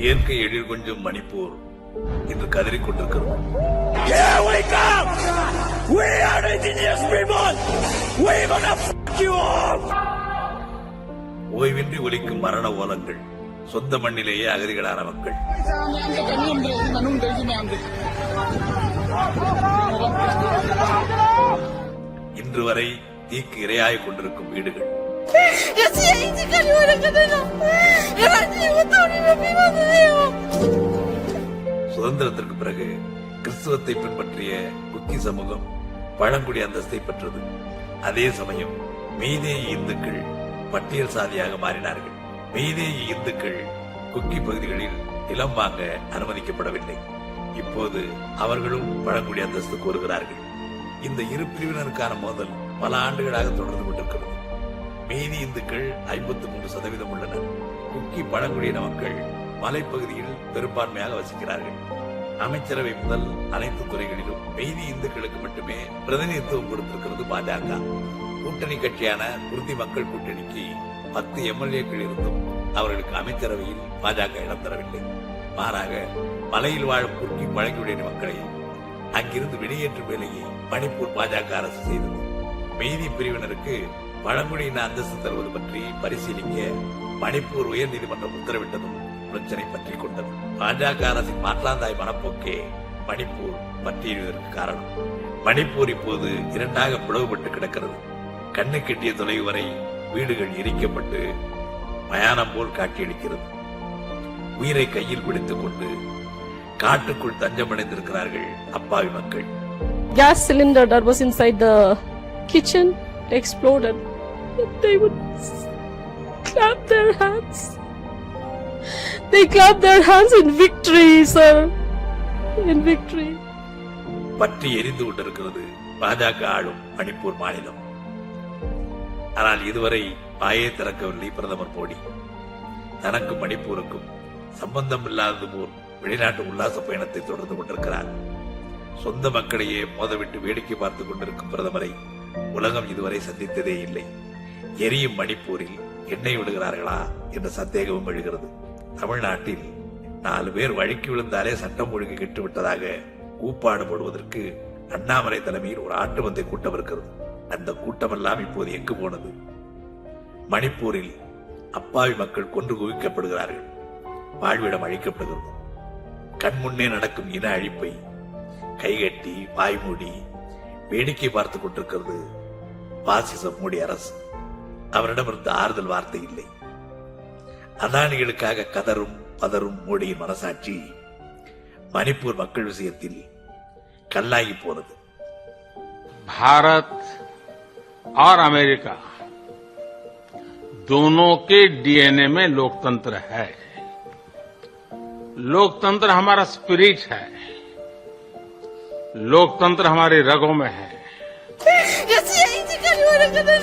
இயற்கை எழில் கொஞ்சம் மணிப்பூர் இன்று கதறிக் up! ஓய்வின்றி ஒலிக்கும் மரண ஓலங்கள் சொந்த மண்ணிலேயே அகதிகளான மக்கள். இன்று வரை தீக்கு இரையாய் கொண்டிருக்கும் வீடுகள். Kasi hindi ka niwala ka na சுதந்திரத்திற்கு பிறகு கிறிஸ்துவத்தை பின்பற்றிய குக்கி சமூகம் பழங்குடி அந்தஸ்தை பெற்றது. அதே சமயம் மீதே இந்துக்கள் பட்டியல் சாதியாக மாறினார்கள். மீதே இந்துக்கள் குக்கி பகுதிகளில் நிலம் வாங்க அனுமதிக்கப்படவில்லை. இப்போது அவர்களும் பழங்குடி அந்தஸ்து கோருகிறார்கள். இந்த இரு பிரிவினருக்கான மோதல் பல ஆண்டுகளாக தொடர்ந்து கொண்டிருக்கிறது. மீதி இந்துக்கள் ஐம்பத்தி மூன்று சதவீதம் உள்ளனர் குக்கி பழங்குடியின மக்கள் மலைப்பகுதியில் பெரும்பான்மையாக வசிக்கிறார்கள். அமைச்சரவை முதல் அனைத்து துறைகளிலும் மெய்தி இந்துக்களுக்கு மட்டுமே பிரதிநிதித்துவம் கொடுத்திருக்கிறது பாஜக. கூட்டணி கட்சியான குருதி மக்கள் கூட்டணிக்கு பத்து எம்எல்ஏக்கள் இருந்தும் அவர்களுக்கு அமைச்சரவையில் பாஜக இடம் தரவில்லை. மாறாக மலையில் வாழும் குர்கி பழங்குடியின மக்களை அங்கிருந்து வெளியேற்றும் வேலையை மணிப்பூர் பாஜக அரசு செய்தது. மெய்தி பிரிவினருக்கு பழங்குடியின அந்தஸ்து தருவது பற்றி பரிசீலிக்க மணிப்பூர் உயர்நீதிமன்றம் உத்தரவிட்டதும் பிரச்சனை பற்றி கொண்டது. பாஜக அரசின் மாற்றாந்தாய் மனப்போக்கே மணிப்பூர் பற்றியதற்கு காரணம். மணிப்பூர் இப்போது இரண்டாக பிளவுபட்டு கிடக்கிறது. கண்ணு கெட்டிய தொலைவு வரை வீடுகள் எரிக்கப்பட்டு மயானம் போல் காட்டியளிக்கிறது உயிரை கையில் பிடித்துக் கொண்டு காட்டுக்குள் தஞ்சமடைந்திருக்கிறார்கள் அப்பாவி மக்கள். Gas cylinder that was inside the kitchen exploded. They would clap their hands. They clap their hands in victory, sir. In victory. பற்றி எரிந்து கொண்டிருக்கிறது பாஜக ஆளும் மணிப்பூர் மாநிலம் ஆனால் இதுவரை வாயை திறக்கவில்லை பிரதமர் மோடி தனக்கும் மணிப்பூருக்கும் சம்பந்தம் இல்லாதது போல் வெளிநாட்டு உல்லாச பயணத்தை தொடர்ந்து கொண்டிருக்கிறார் சொந்த மக்களையே மோதவிட்டு வேடிக்கை பார்த்துக் கொண்டிருக்கும் பிரதமரை உலகம் இதுவரை சந்தித்ததே இல்லை எரியும் மணிப்பூரில் எண்ணெய் விடுகிறார்களா என்ற சந்தேகமும் எழுகிறது. தமிழ்நாட்டில் நாலு பேர் வழுக்கி விழுந்தாலே சட்டம் ஒழுங்கு கெட்டுவிட்டதாக கூப்பாடு போடுவதற்கு அண்ணாமலை தலைமையில் ஒரு ஆட்டு மந்தை கூட்டம் இருக்கிறது. அந்த கூட்டமெல்லாம் இப்போது எங்கு போனது? மணிப்பூரில் அப்பாவி மக்கள் கொன்று குவிக்கப்படுகிறார்கள். வாழ்விடம் அழிக்கப்படுகிறது. கண்முன்னே நடக்கும் இன அழிப்பை கைகட்டி வாய்மூடி வேடிக்கை பார்த்துக் கொண்டிருக்கிறது பாசிச மூடி அரசு. அவரிடமிருந்து ஆறுதல் வார்த்தை இல்லை அதானிகளுக்காக கதரும் பதரும் மோடியின் மனசாட்சி மணிப்பூர் மக்கள் விஷயத்தில் கல்லாகி போனது भारत और अमेरिका दोनों के डीएनए में लोकतंत्र है लोकतंत्र हमारा स्पिरिट है लोकतंत्र हमारी रगों में है que si que de